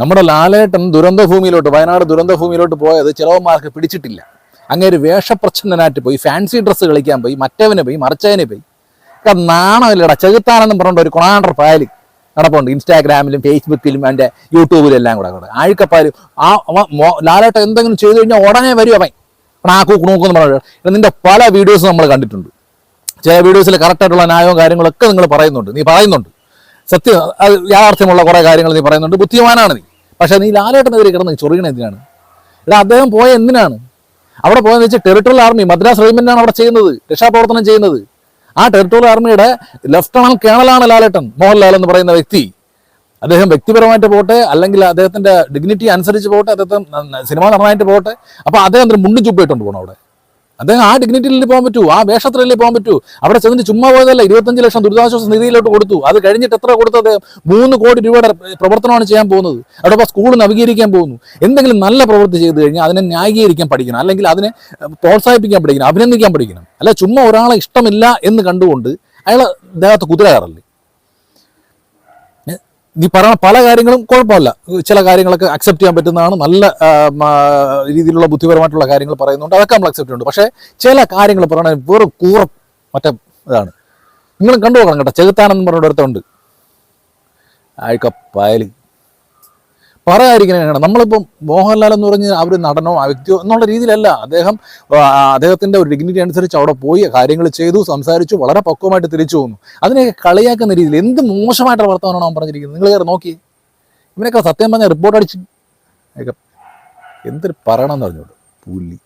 നമ്മുടെ ലാലേട്ടൻ ദുരന്ത ഭൂമിയിലോട്ട് വയനാട് ദുരന്ത ഭൂമിയിലോട്ട് പോയത് ചിലവന്മാർക്ക് പിടിച്ചിട്ടില്ല. അങ്ങേര് വേഷപ്രച്ഛന്നനായിട്ട് പോയി ഫാൻസി ഡ്രസ്സ് കളിക്കാൻ പോയി മറ്റേവനെ പോയി മറിച്ചവനെ പോയി. നാണമില്ലടാ ചെകുത്താനെന്നും പറഞ്ഞുകൊണ്ട് ഒരു കൊണാണ്ടർ പാൽ നടപ്പുണ്ട് ഇൻസ്റ്റാഗ്രാമിലും ഫേസ്ബുക്കിലും എന്റെ യൂട്യൂബിലും എല്ലാം കൂടെ കൂടെ ആഴ്ക്കപ്പാലും ആ ലാലേട്ടൻ എന്തെങ്കിലും ചെയ്തു കഴിഞ്ഞാൽ ഉടനെ വരും അവൻ. നാക്കു കുണൂക്കെന്ന് പറഞ്ഞു നിന്റെ പല വീഡിയോസും നമ്മൾ കണ്ടിട്ടുണ്ട്. ചില വീഡിയോസിൽ കറക്റ്റായിട്ടുള്ള ന്യായവും കാര്യങ്ങളൊക്കെ നിങ്ങൾ പറയുന്നുണ്ട് നീ പറയുന്നുണ്ട്. സത്യം അത് യാഥാർത്ഥ്യമുള്ള കുറേ കാര്യങ്ങൾ നീ പറയുന്നുണ്ട് ബുദ്ധിമാനാണ് നീ. പക്ഷേ നീ ലാലേട്ടനെതിരെ കിടന്ന് ചൊറിയണ എന്തിനാണ്? എടാ അദ്ദേഹം പോയ എന്തിനാണ്? അവിടെ പോയെന്ന് വെച്ചാൽ ടെറിട്ടറിയൽ ആർമി മദ്രാസ് റെജിമെന്റാണ് അവിടെ ചെയ്യുന്നത് രക്ഷാപ്രവർത്തനം ചെയ്യുന്നത്. ആ ടെറിട്ടറിയൽ ആർമിയുടെ ലഫ്റ്റനന്റ് കേണലാണ് ലാലേട്ടൻ മോഹൻലാൽ എന്ന് പറയുന്ന വ്യക്തി. അദ്ദേഹം വ്യക്തിപരമായിട്ട് പോട്ടെ അല്ലെങ്കിൽ അദ്ദേഹത്തിന്റെ ഡിഗ്നിറ്റി അനുസരിച്ച് പോട്ടെ അദ്ദേഹം സിനിമ നടനായിട്ട് പോട്ടെ അപ്പൊ അദ്ദേഹം മുണ്ടും ചുപ്പിട്ടുണ്ട് പോകണം അവിടെ. അദ്ദേഹം ആ ഡിഗ്നിറ്റിയിൽ പോകാൻ പറ്റൂ ആ വേഷത്തിലല്ലേ പോകാൻ പറ്റൂ. അവിടെ ചെന്നിട്ട് ചുമ്മാ പോയതല്ല ഇരുപത്തഞ്ച് ലക്ഷം ദുരിതാശ്വാസ നിധിയിലോട്ട് കൊടുത്തു. അത് കഴിഞ്ഞിട്ട് എത്ര കൊടുത്തത് മൂന്ന് കോടി രൂപയുടെ പ്രവർത്തനമാണ് ചെയ്യാൻ പോകുന്നത്. അവിടെ സ്കൂൾ നവീകരിക്കാൻ പോകുന്നു. എന്തെങ്കിലും നല്ല പ്രവൃത്തി ചെയ്തു കഴിഞ്ഞാൽ അതിനെ ന്യായീകരിക്കാൻ പഠിക്കണം. അല്ലെങ്കിൽ അതിനെ പ്രോത്സാഹിപ്പിക്കാൻ പഠിക്കണം അഭിനന്ദിക്കാൻ പഠിക്കണം. അല്ല ചുമ്മാ ഒരാളെ ഇഷ്ടമില്ല എന്ന് കണ്ടുകൊണ്ട് അയാൾ ദേഹത്ത് കുതിര കയറല്ലേ ഏ, നീ പറയുന്ന പല കാര്യങ്ങളും കുഴപ്പമില്ല. ചില കാര്യങ്ങളൊക്കെ അക്സെപ്റ്റ് ചെയ്യാൻ പറ്റുന്നതാണ്. നല്ല രീതിയിലുള്ള ബുദ്ധിപരമായിട്ടുള്ള കാര്യങ്ങൾ പറയുന്നുണ്ട്. അതൊക്കെ നമ്മൾ അക്സെപ്റ്റ് ചെയ്യുന്നുണ്ട്. പക്ഷേ ചില കാര്യങ്ങൾ പറയണ വെറും കൂറ മറ്റേ ഇതാണ്. നിങ്ങളും കണ്ടു നോക്കണം കേട്ടോ. ചെകുത്താനെന്ന് പറഞ്ഞ ഒരുത്തുണ്ട് ആഴ്ക്കപ്പയൽ പറയാതിരിക്കണേ നമ്മളിപ്പം മോഹൻലാൽ എന്ന് പറഞ്ഞ് ആ ഒരു നടനോ ആ വ്യക്തിയോ എന്നുള്ള രീതിയിലല്ല. അദ്ദേഹം അദ്ദേഹത്തിന്റെ ഒരു ഡിഗ്നിറ്റി അനുസരിച്ച് അവിടെ പോയി കാര്യങ്ങൾ ചെയ്തു സംസാരിച്ചു വളരെ പക്വമായിട്ട് തിരിച്ചു വന്നു. അതിനെയൊക്കെ കളിയാക്കുന്ന രീതിയിൽ എന്ത് മോശമായിട്ടുള്ള വർത്തമാനമാണ് അവൻ പറഞ്ഞിരിക്കുന്നത്? നിങ്ങൾ കയറി നോക്കി. ഇവനൊക്കെ സത്യം പറഞ്ഞ റിപ്പോർട്ട് അടിച്ച്. എന്തൊരു പറയണമെന്ന് പറഞ്ഞോളൂ പുലി.